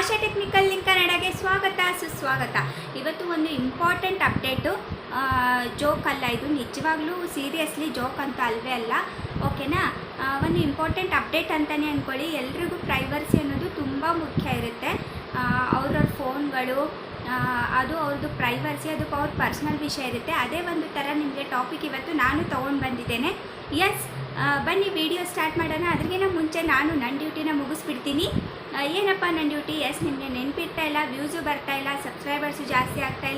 ಆಶಾ technical link ಕನ್ನಡಗೆ ಸ್ವಾಗತ, ಸುಸ್ವಾಗತ. ಇವತ್ತು ಒಂದು ಇಂಪಾರ್ಟೆಂಟ್ ಅಪ್ಡೇಟು. ಜೋಕ್ ಅಲ್ಲ ಇದು. ನಿಜವಾಗ್ಲೂ ಸೀರಿಯಸ್ಲಿ ಜೋಕ್ ಅಂತ ಅಲ್ವೇ ಅಲ್ಲ. ಓಕೆನಾ ಒಂದು ಇಂಪಾರ್ಟೆಂಟ್ ಅಪ್ಡೇಟ್ ಅಂತಲೇ ಅಂದ್ಕೊಳ್ಳಿ ಎಲ್ರಿಗೂ ಪ್ರೈವರ್ಸಿ ಅನ್ನೋದು ತುಂಬ ಮುಖ್ಯ ಇರುತ್ತೆ. ಅವ್ರವ್ರ ಫೋನ್ಗಳು ಅದು ಅವ್ರದ್ದು ಪ್ರೈವರ್ಸಿ ಅದಕ್ಕೆ ಅವ್ರ ಪರ್ಸ್ನಲ್ ವಿಷಯ ಇರುತ್ತೆ. ಅದೇ ಒಂದು ಥರ ನಿಮಗೆ ಟಾಪಿಕ್ ಇವತ್ತು ನಾನು ತೊಗೊಂಡು ಬಂದಿದ್ದೇನೆ. ಎಸ್ ಬನ್ನಿ ವಿಡಿಯೋ ಸ್ಟಾರ್ಟ್ ಮಾಡೋಣ. ಅದ್ರಿಗಿಂತ ಮುಂಚೆ ನಾನು ನನ್ನ ಡ್ಯೂಟಿನ ಮುಗಿಸ್ಬಿಡ್ತೀನಿ. ಏನಪ್ಪ ನನ್ನ ಡ್ಯೂಟಿ ಎಸ್ ನಿಮಗೆ ನೆನಪಿರ್ತಾ ಇಲ್ಲ ವ್ಯೂಸು ಬರ್ತಾ ಇಲ್ಲ ಸಬ್ಸ್ಕ್ರೈಬರ್ಸು ಜಾಸ್ತಿ ಆಗ್ತಾ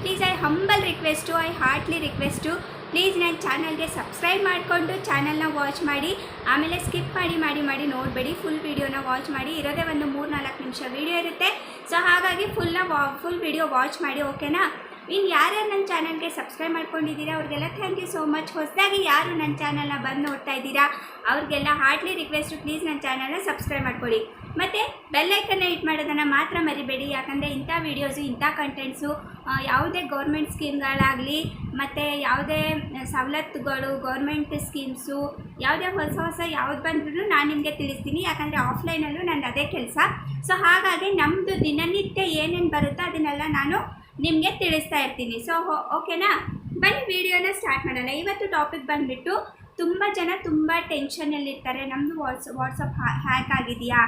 please I humble request I heartly request please ನನ್ನ ಚಾನಲ್ಗೆ ಸಬ್ಸ್ಕ್ರೈಬ್ ಮಾಡಿಕೊಂಡು ಚಾನಲ್ನ ವಾಚ್ ಮಾಡಿ, ಆಮೇಲೆ ಸ್ಕಿಪ್ ಮಾಡಿ ಮಾಡಿ ಮಾಡಿ, ನೋಡಬೇಡಿ ಫುಲ್ ವೀಡಿಯೋನ ವಾಚ್ ಮಾಡಿ, ಇರೋದೇ ಒಂದು ಮೂರು ನಾಲ್ಕು ನಿಮಿಷ ವೀಡಿಯೋ ಇರುತ್ತೆ. ಸೊ ಹಾಗಾಗಿ ಫುಲ್ನ ವಾ ಫುಲ್ ವೀಡಿಯೋ ವಾಚ್ ಮಾಡಿ ಓಕೆನಾ ಇನ್ನು ಯಾರ್ಯಾರು ನನ್ನ ಚಾನಲ್ಗೆ ಸಬ್ಸ್ಕ್ರೈಬ್ ಮಾಡ್ಕೊಂಡಿದ್ದೀರಾ, ಅವ್ರಿಗೆಲ್ಲ ಥ್ಯಾಂಕ್ ಯು ಸೋ ಮಚ್ ಹೊಸದಾಗಿ ಯಾರು ನನ್ನ ಚಾನಲ್ನ ಬಂದು ನೋಡ್ತಾ ಇದ್ದೀರಾ, ಅವ್ರಿಗೆಲ್ಲ ಹಾರ್ಟ್ಲಿ ರಿಕ್ವೆಸ್ಟು ಪ್ಲೀಸ್ ನನ್ನ ಚಾನಲ್ನ ಸಬ್ಸ್ಕ್ರೈಬ್ ಮಾಡ್ಕೊಳ್ಳಿ. ಮತ್ತು ಬೆಲ್ಲೈಕನ್ನ ಇಟ್ ಮಾಡೋದನ್ನು ಮಾತ್ರ ಮರಿಬೇಡಿ, ಯಾಕಂದರೆ ಇಂಥ ವೀಡಿಯೋಸು ಇಂಥ ಕಂಟೆಂಟ್ಸು ಯಾವುದೇ ಗೌರ್ಮೆಂಟ್ ಸ್ಕೀಮ್ಗಳಾಗಲಿ ಮತ್ತು ಯಾವುದೇ ಸವಲತ್ತುಗಳು ಗೌರ್ಮೆಂಟ್ ಸ್ಕೀಮ್ಸು ಯಾವುದೇ ಹೊಸ ಹೊಸ ಯಾವ್ದು ಬಂದ್ರೂ ನಾನು ನಿಮಗೆ ತಿಳಿಸ್ತೀನಿ, ಯಾಕಂದರೆ ಆಫ್ಲೈನಲ್ಲೂ ನಂದು ಅದೇ ಕೆಲಸ. ಸೊ ಹಾಗಾಗಿ ನಮ್ಮದು ದಿನನಿತ್ಯ ಏನೇನು ಬರುತ್ತೋ ಅದನ್ನೆಲ್ಲ ನಾನು ನಿಮಗೆ ತಿಳಿಸ್ತಾ ಇರ್ತೀನಿ. ಸೊ ಓಕೆನಾ ಬನ್ನಿ ವಿಡಿಯೋನ ಸ್ಟಾರ್ಟ್ ಮಾಡೋಣ. ಇವತ್ತು ಟಾಪಿಕ್ ಬಂದುಬಿಟ್ಟು ತುಂಬ ಜನ ತುಂಬ ಟೆನ್ಷನಲ್ಲಿರ್ತಾರೆ ನಮ್ಮದು ವಾಟ್ಸ್ ವಾಟ್ಸಪ್ ಹ್ಯಾಕ್ ಆಗಿದೆಯಾ?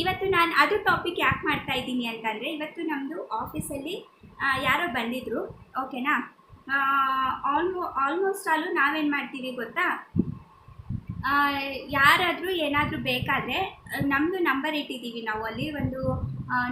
ಇವತ್ತು ನಾನು ಅದು ಟಾಪಿಕ್ ಯಾಕೆ ಮಾಡ್ತಾ ಇದ್ದೀನಿ ಅಂತಂದರೆ, ಇವತ್ತು ನಮ್ಮದು ಆಫೀಸಲ್ಲಿ ಯಾರೋ ಬಂದಿದ್ದರು ಓಕೆನಾ ಆಲ್ಮೋ ಆಲ್ಮೋಸ್ಟ್ ಆಲು ನಾವೇನು ಮಾಡ್ತೀವಿ ಗೊತ್ತಾ? ಯಾರಾದರೂ ಏನಾದರೂ ಬೇಕಾದರೆ ನಮ್ಮದು ನಂಬರ್ ಇಟ್ಟಿದ್ದೀವಿ ನಾವು ಅಲ್ಲಿ. ಒಂದು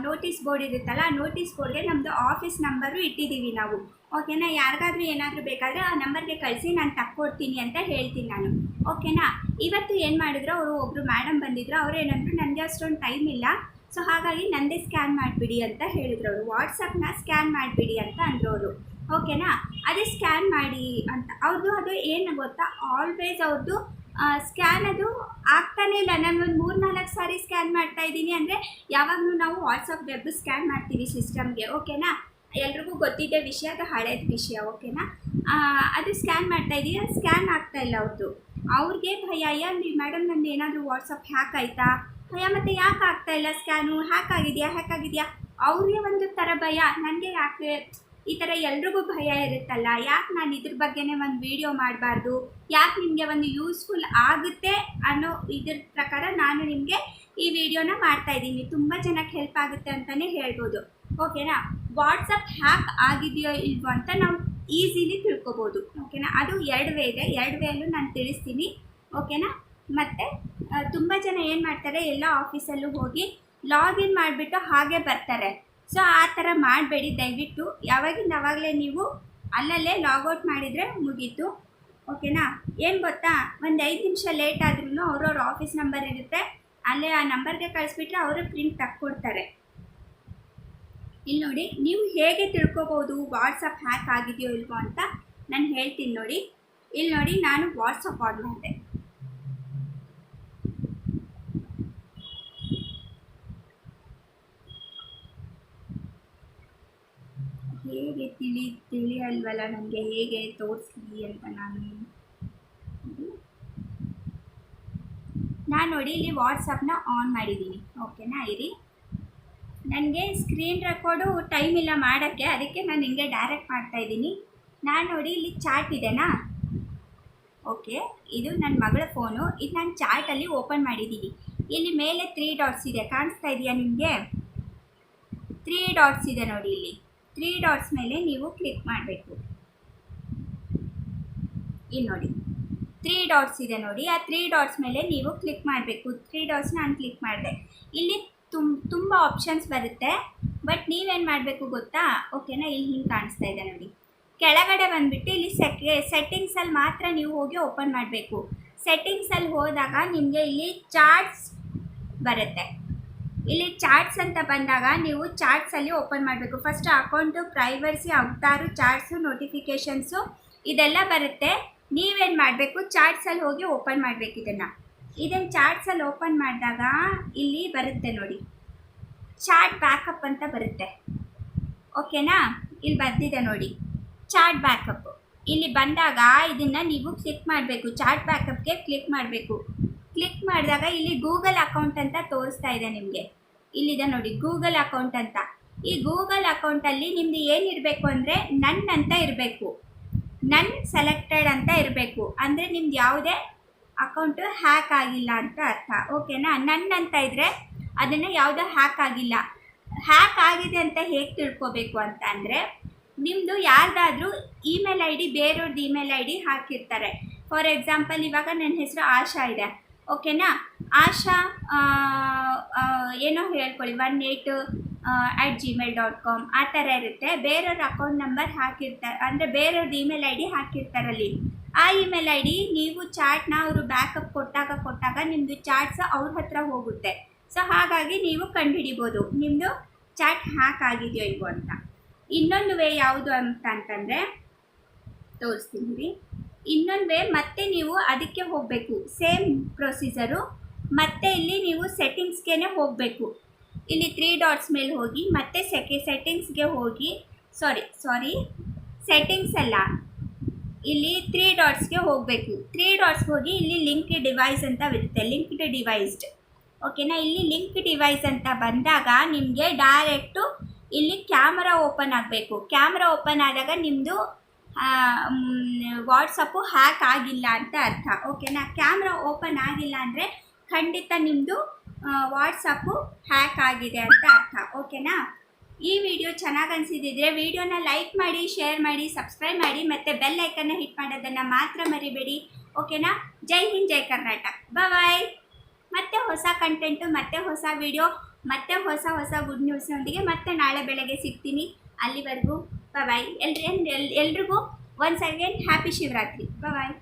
ನೋಟಿಸ್ ಬೋರ್ಡ್ ಇರುತ್ತಲ್ಲ, ಆ ನೋಟಿಸ್ ಬೋರ್ಡ್ಗೆ ನಮ್ಮದು ಆಫೀಸ್ ನಂಬರು ಇಟ್ಟಿದ್ದೀವಿ ನಾವು. ಓಕೆನಾ ಯಾರಿಗಾದ್ರೂ ಏನಾದರೂ ಬೇಕಾದರೆ ಆ ನಂಬರ್ಗೆ ಕಳಿಸಿ ನಾನು ತಕ್ಕೊಡ್ತೀನಿ ಅಂತ ಹೇಳ್ತೀನಿ ನಾನು. ಓಕೆನಾ ಇವತ್ತು ಏನು ಮಾಡಿದ್ರು ಅವರು? ಒಬ್ಬರು ಮೇಡಮ್ ಬಂದಿದ್ರು. ಅವ್ರು ಏನಂದ್ರು ನನಗೆ ಅಷ್ಟೊಂದು ಟೈಮ್ ಇಲ್ಲ. ಸೊ ಹಾಗಾಗಿ ನಂದೇ ಸ್ಕ್ಯಾನ್ ಮಾಡಿಬಿಡಿ ಅಂತ ಹೇಳಿದ್ರು ಅವರು. ವಾಟ್ಸಪ್ನ ಸ್ಕ್ಯಾನ್ ಮಾಡಿಬಿಡಿ ಅಂತ ಅಂದರು ಅವರು. ಓಕೆನಾ ಅದೇ ಸ್ಕ್ಯಾನ್ ಮಾಡಿ ಅಂತ. ಅವ್ರದ್ದು ಅದು ಏನು ಗೊತ್ತಾ? ಆಲ್ವೇಸ್ ಅವ್ರದ್ದು ಸ್ಕ್ಯಾನ್ ಅದು ಆಗ್ತಾನೇ ಇಲ್ಲ. ನಾನು ಒಂದು ಮೂರು ನಾಲ್ಕು ಸಾರಿ ಸ್ಕ್ಯಾನ್ ಮಾಡ್ತಾ ಇದ್ದೀನಿ. ಅಂದರೆ ಯಾವಾಗಲೂ ನಾವು ವಾಟ್ಸಪ್ ವೆಬ್ ಸ್ಕ್ಯಾನ್ ಮಾಡ್ತೀವಿ ಸಿಸ್ಟಮ್ಗೆ ಓಕೆನಾ ಎಲ್ರಿಗೂ ಗೊತ್ತಿದ್ದ ವಿಷಯ ಅದು ಹಳೇದ ವಿಷಯ ಓಕೆನಾ ಅದು ಸ್ಕ್ಯಾನ್ ಮಾಡ್ತಾ ಇದ್ದೀವಿ. ಸ್ಕ್ಯಾನ್ ಆಗ್ತಾ ಇಲ್ಲ ಅವ್ರದ್ದು ಅವ್ರಿಗೆ ಭಯ ಏನು ಮೇಡಮ್ ನಂದು ಏನಾದರೂ ವಾಟ್ಸಪ್ ಹ್ಯಾಕ್ ಆಯಿತಾ? ಭಯ, ಮತ್ತು ಯಾಕೆ ಆಗ್ತಾ ಇಲ್ಲ ಸ್ಕ್ಯಾನು ಹ್ಯಾಕ್ ಆಗಿದೆಯಾ? ಹ್ಯಾಕ್ ಆಗಿದೆಯಾ? ಅವ್ರಿಗೆ ಒಂದು ಥರ ಭಯ. ನನಗೆ ಯಾಕೆ ಈ ಥರ ಎಲ್ರಿಗೂ ಭಯ ಇರುತ್ತಲ್ಲ? ಯಾಕೆ ನಾನು ಇದ್ರ ಬಗ್ಗೆನೇ ಒಂದು ವಿಡಿಯೋ ಮಾಡಬಾರ್ದು? ಯಾಕೆ ನಿಮಗೆ ಒಂದು ಯೂಸ್ಫುಲ್ ಆಗುತ್ತೆ ಅನ್ನೋ ಇದ್ರ ಪ್ರಕಾರ ನಾನು ನಿಮಗೆ ಈ ವಿಡಿಯೋನ ಮಾಡ್ತಾ ಇದ್ದೀನಿ. ತುಂಬ ಜನಕ್ಕೆ ಹೆಲ್ಪ್ ಆಗುತ್ತೆ ಅಂತಲೇ ಹೇಳ್ಬೋದು. ಓಕೆನಾ ವಾಟ್ಸಪ್ ಹ್ಯಾಕ್ ಆಗಿದೆಯೋ ಇಲ್ವೋ ಅಂತ ನಾವು ಈಸಿಲಿ ತಿಳ್ಕೊಬೋದು. ಓಕೆನಾ ಅದು ಎರಡು ವೇ ಇದೆ. ಎರಡು ವೇಯಲ್ಲೂ ನಾನು ತಿಳಿಸ್ತೀನಿ. ಓಕೆನಾ ಮತ್ತು ತುಂಬ ಜನ ಏನು ಮಾಡ್ತಾರೆ? ಎಲ್ಲ ಆಫೀಸಲ್ಲೂ ಹೋಗಿ ಲಾಗಿನ್ ಮಾಡಿಬಿಟ್ಟು ಹಾಗೆ ಬರ್ತಾರೆ. ಸೊ ಆ ಥರ ಮಾಡಬೇಡಿ. ದಯವಿಟ್ಟು ಯಾವಾಗಿಂದ ಆವಾಗಲೇ ನೀವು ಅಲ್ಲಲ್ಲೇ ಲಾಗೌಟ್ ಮಾಡಿದರೆ ಮುಗೀತು. ಓಕೆನಾ ಏನು ಗೊತ್ತಾ? ಒಂದು ಐದು ನಿಮಿಷ ಲೇಟ್ ಆದ್ರೂ ಅವ್ರವ್ರ ಆಫೀಸ್ ನಂಬರ್ ಇರುತ್ತೆ. ಅಲ್ಲೇ ಆ ನಂಬರ್ಗೆ ಕಳಿಸ್ಬಿಟ್ರೆ ಅವರು ಪ್ರಿಂಟ್ ತಕ್ಕೊಡ್ತಾರೆ. ಇಲ್ಲಿ ನೋಡಿ, ನೀವು ಹೇಗೆ ತಿಳ್ಕೊಬೋದು? ವಾಟ್ಸಪ್ ಹ್ಯಾಕ್ ಆಗಿದೆಯೋ ಇಲ್ವೋ ಅಂತ ನಾನು ಹೇಳ್ತೀನಿ ನೋಡಿ. ಇಲ್ಲಿ ನೋಡಿ, ನಾನು ವಾಟ್ಸಪ್ ಆನ್ ಮಾಡಿದೆ ಹೇಗೆ ತಿಳಿ, ತಿಳಿಯಲ್ವಲ್ಲ, ನನಗೆ ಹೇಗೆ ತೋರಿಸ್ಲಿ ಅಂತ ನಾನು. ನಾನು ನೋಡಿ ಇಲ್ಲಿ ವಾಟ್ಸಪ್ನ ಆನ್ ಮಾಡಿದ್ದೀನಿ. ಓಕೆನಾ ಇರಿ. ನನಗೆ ಸ್ಕ್ರೀನ್ ರೆಕಾರ್ಡು ಟೈಮ್ ಇಲ್ಲ ಮಾಡೋಕ್ಕೆ, ಅದಕ್ಕೆ ನಾನು ಹಿಂಗೆ ಡೈರೆಕ್ಟ್ ಮಾಡ್ತಾ ಇದ್ದೀನಿ. ನಾನು ನೋಡಿ ಇಲ್ಲಿ ಚಾಟ್ ಇದೆನಾ? ಓಕೆ ಇದು ನನ್ನ ಮಗಳ ಫೋನು ಇದು ನಾನು ಚಾಟಲ್ಲಿ ಓಪನ್ ಮಾಡಿದ್ದೀನಿ. ಇಲ್ಲಿ ಮೇಲೆ ತ್ರೀ ಡಾಟ್ಸ್ ಇದೆ. ಕಾಣಿಸ್ತಾ ಇದೆಯಾ ನಿಮಗೆ? ತ್ರೀ ಡಾಟ್ಸ್ ಇದೆ ನೋಡಿ ಇಲ್ಲಿ. ತ್ರೀ ಡಾಟ್ಸ್ ಮೇಲೆ ನೀವು ಕ್ಲಿಕ್ ಮಾಡಬೇಕು. ಇಲ್ಲಿ ನೋಡಿ. ತ್ರೀ ಡಾಟ್ಸ್ ಇದೆ ನೋಡಿ. ಆ ತ್ರೀ ಡಾಟ್ಸ್ ಮೇಲೆ ನೀವು ಕ್ಲಿಕ್ ಮಾಡಬೇಕು. ತ್ರೀ ಡಾಟ್ಸ್ ನಾನು ಕ್ಲಿಕ್ ಮಾಡಿದೆ. ಇಲ್ಲಿ ತುಮ್ ತುಂಬ ಆಪ್ಷನ್ಸ್ ಬರುತ್ತೆ. ಬಟ್ ನೀವೇನು ಮಾಡಬೇಕು ಗೊತ್ತಾ? ಓಕೆನಾ ಇಲ್ಲಿ ಹಿಂಗೆ ಕಾಣಿಸ್ತಾ ಇದೆ ನೋಡಿ. ಕೆಳಗಡೆ ಬಂದುಬಿಟ್ಟು ಇಲ್ಲಿ ಸೆಕೆ ಸೆಟ್ಟಿಂಗ್ಸಲ್ಲಿ ಮಾತ್ರ ನೀವು ಹೋಗಿ ಓಪನ್ ಮಾಡಬೇಕು. ಸೆಟ್ಟಿಂಗ್ಸಲ್ಲಿ ಹೋದಾಗ ನಿಮಗೆ ಇಲ್ಲಿ ಚಾರ್ಟ್ಸ್ ಬರುತ್ತೆ. ಇಲ್ಲಿ ಚಾರ್ಟ್ಸ್ ಅಂತ ಬಂದಾಗ ನೀವು ಚಾರ್ಟ್ಸಲ್ಲಿ ಓಪನ್ ಮಾಡಬೇಕು. First account privacy avatar chats notifications ಇದೆಲ್ಲ ಬರುತ್ತೆ. ನೀವೇನು ಮಾಡಬೇಕು? ಚಾರ್ಟ್ಸಲ್ಲಿ ಹೋಗಿ ಓಪನ್ ಮಾಡಬೇಕು ಇದನ್ನು. ಇದನ್ನು ಚಾರ್ಟ್ಸಲ್ಲಿ ಓಪನ್ ಮಾಡಿದಾಗ ಇಲ್ಲಿ ಬರುತ್ತೆ ನೋಡಿ. ಚಾರ್ಟ್ ಬ್ಯಾಕಪ್ ಅಂತ ಬರುತ್ತೆ. ಓಕೆನಾ ಇಲ್ಲಿ ಬಂದಿದೆ ನೋಡಿ. ಚಾರ್ಟ್ ಬ್ಯಾಕಪ್ ಇಲ್ಲಿ ಬಂದಾಗ ಇದನ್ನು ನೀವು ಕ್ಲಿಕ್ ಮಾಡಬೇಕು. ಚಾರ್ಟ್ ಬ್ಯಾಕಪ್ಗೆ ಕ್ಲಿಕ್ ಮಾಡಬೇಕು. ಕ್ಲಿಕ್ ಮಾಡಿದಾಗ ಇಲ್ಲಿ ಗೂಗಲ್ ಅಕೌಂಟ್ ಅಂತ ತೋರಿಸ್ತಾ ಇದೆ ನಿಮಗೆ. ಇಲ್ಲಿದೆ ನೋಡಿ, ಗೂಗಲ್ ಅಕೌಂಟ್ ಅಂತ. ಈ ಗೂಗಲ್ ಅಕೌಂಟಲ್ಲಿ ನಿಮ್ಮದು ಏನಿರಬೇಕು ಅಂದರೆ ನನ್ ಅಂತ ಇರಬೇಕು. ನನ್ ಸೆಲೆಕ್ಟೆಡ್ ಅಂತ ಇರಬೇಕು. ಅಂದರೆ ನಿಮ್ದು ಯಾವುದೇ ಅಕೌಂಟು ಹ್ಯಾಕ್ ಆಗಿಲ್ಲ ಅಂತ ಅರ್ಥ. ಓಕೆನಾ ನನ್ ಅಂತ ಇದ್ದರೆ ಅದನ್ನು ಯಾವುದೋ ಹ್ಯಾಕ್ ಆಗಿಲ್ಲ. ಹ್ಯಾಕ್ ಆಗಿದೆ ಅಂತ ಹೇಗೆ ತಿಳ್ಕೊಬೇಕು ಅಂತ ಅಂದರೆ ನಿಮ್ಮದು ಯಾರ್ದಾದ್ರೂ ಇಮೇಲ್ ಐ ಡಿ ಬೇರೆಯವ್ರದ್ದು ಇಮೇಲ್ ಐ ಡಿ ಹಾಕಿರ್ತಾರೆ. ಫಾರ್ ಎಕ್ಸಾಂಪಲ್ ಇವಾಗ ನನ್ನ ಹೆಸರು ಆಶಾ ಇದೆ. ಓಕೆನಾ? ಆಶಾ ಏನೋ ಹೇಳ್ಕೊಳ್ಳಿ one eight at Gmail dot com ಆ ಥರ ಇರುತ್ತೆ. ಬೇರೆಯವ್ರ ಅಕೌಂಟ್ ನಂಬರ್ ಹಾಕಿರ್ತಾರೆ ಅಂದರೆ ಬೇರೆಯವ್ರದ್ದು ಇಮೇಲ್ ಐ ಡಿ ಹಾಕಿರ್ತಾರಲ್ಲಿ. ಆ ಇಮೇಲ್ ಐ ಡಿ ನೀವು ಚಾಟ್ನ ಅವರು ಬ್ಯಾಕಪ್ ಕೊಟ್ಟಾಗ ಕೊಟ್ಟಾಗ ನಿಮ್ಮದು ಚಾಟ್ಸ್ ಅವ್ರ ಹತ್ರ ಹೋಗುತ್ತೆ. ಸೊ ಹಾಗಾಗಿ ನೀವು ಕಂಡುಹಿಡಿಬೋದು. ನಿಮ್ಮದು ಚಾಟ್ ಹ್ಯಾಕ್ ಆಗಿದೆಯೋ ಇಲ್ವೋ ಅಂತ. ಇನ್ನೊಂದು ವೇ ಯಾವುದು ಅಂತ ಅಂತಂದರೆ, ತೋರಿಸ್ತೀನಿ ರೀ. ಇನ್ನೊಂದು ವೇ ಮತ್ತೆ ನೀವು ಅದಕ್ಕೆ ಹೋಗಬೇಕು. ಸೇಮ್ ಪ್ರೊಸೀಜರು ಮತ್ತೆ ಇಲ್ಲಿ ನೀವು ಸೆಟ್ಟಿಂಗ್ಸ್ಗೆ ಹೋಗಬೇಕು. ಇಲ್ಲಿ ತ್ರೀ ಡಾಟ್ಸ್ ಮೇಲೆ ಹೋಗಿ, ಮತ್ತೆ ಸೆಕೆ ಸೆಟ್ಟಿಂಗ್ಸ್ಗೆ ಹೋಗಿ ಸಾರಿ ಸಾರಿ ಸೆಟ್ಟಿಂಗ್ಸ್ ಅಲ್ಲ. ಇಲ್ಲಿ ತ್ರೀ ಡಾಟ್ಸ್ಗೆ ಹೋಗಬೇಕು. ತ್ರೀ ಡಾಟ್ಸ್ಗೆ ಹೋಗಿ ಇಲ್ಲಿ ಲಿಂಕ್ ಡಿವೈಸ್ ಅಂತ ಬರುತ್ತೆ. ಲಿಂಕ್ಡ್ ಡಿವೈಸ್ಡ್ ಓಕೆನಾ ಇಲ್ಲಿ ಲಿಂಕ್ ಡಿವೈಸ್ ಅಂತ ಬಂದಾಗ ನಿಮಗೆ ಡೈರೆಕ್ಟು ಇಲ್ಲಿ ಕ್ಯಾಮ್ರಾ ಓಪನ್ ಆಗಬೇಕು. ಕ್ಯಾಮ್ರಾ ಓಪನ್ ಆದಾಗ ನಿಮ್ಮದು ವಾಟ್ಸಪ್ಪು ಹ್ಯಾಕ್ ಆಗಿಲ್ಲ ಅಂತ ಅರ್ಥ. ಓಕೆನಾ? ಕ್ಯಾಮ್ರಾ ಓಪನ್ ಆಗಿಲ್ಲ ಅಂದರೆ ಖಂಡಿತ ನಿಮ್ಮದು ವಾಟ್ಸಪ್ಪು ಹ್ಯಾಕ್ ಆಗಿದೆ ಅಂತ ಅರ್ಥ. ಓಕೆನಾ? ಈ ವಿಡಿಯೋ ಚೆನ್ನಾಗಿ ಅನಿಸಿದ್ರೆ ವಿಡಿಯೋನ ಲೈಕ್ ಮಾಡಿ, ಶೇರ್ ಮಾಡಿ, ಸಬ್ಸ್ಕ್ರೈಬ್ ಮಾಡಿ, ಮತ್ತು ಬೆಲ್ ಐಕನ್ನ ಹಿಟ್ ಮಾಡೋದನ್ನು ಮಾತ್ರ ಮರಿಬೇಡಿ. ಓಕೆನಾ? ಜೈ ಹಿಂದ್, ಜೈ ಕರ್ನಾಟಕ. ಬಾಯ್ ಮತ್ತೆ ಹೊಸ ಕಂಟೆಂಟು ಮತ್ತೆ ಹೊಸ ವಿಡಿಯೋ, ಮತ್ತೆ ಹೊಸ ಹೊಸ ಗುಡ್ ನ್ಯೂಸ್ನೊಂದಿಗೆ ಮತ್ತೆ ನಾಳೆ ಬೆಳಗ್ಗೆ ಸಿಗ್ತೀನಿ. ಅಲ್ಲಿವರೆಗೂ ಬಾಯ್ ಎಲ್ರಿ ಎಲ್ ಎಲ್ರಿಗೂ once again happy Shivaratri bye